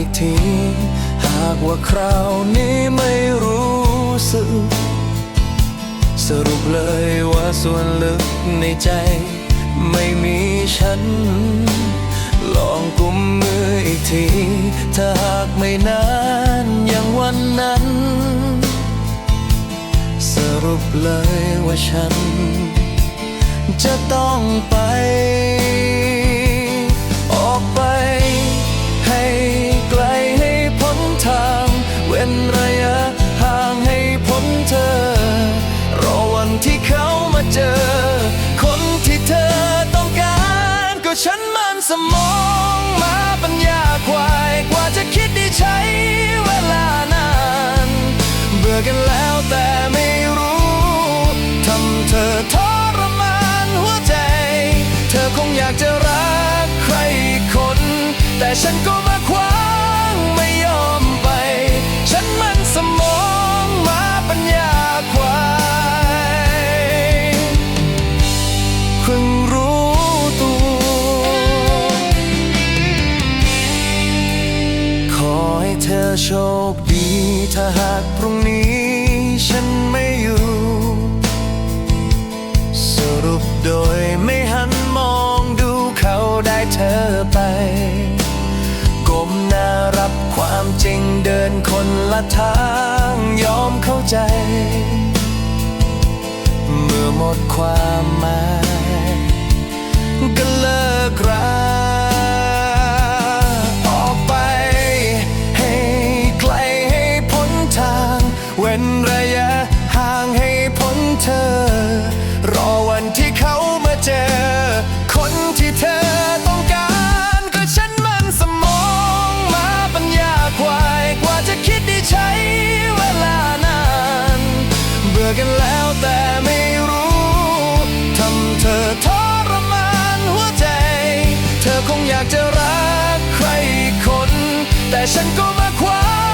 ีกที หากว่าคราวนี้ไม่รู้สึก สรุปเลยว่าส่วนลึกในใจ ไม่มีฉัน ลองกุมมืออีกที ถ้าหากไม่นานอย่างวันนั้น สรุปเลยว่าฉัน จะต้องไป แต่ฉันก็มาคว้างไม่ยอมไป ฉันมันสมองมาปัญญาควายเพิ่งรู้ตัว ขอให้เธอโชคดี ถ้าหากพรุ่งนี้ฉันไม่อยู่ ทางยอมเข้าใจ เมื่อหมดความหมายก็เลิกราากจะรักใครคน แต่ฉันก็มาคว้า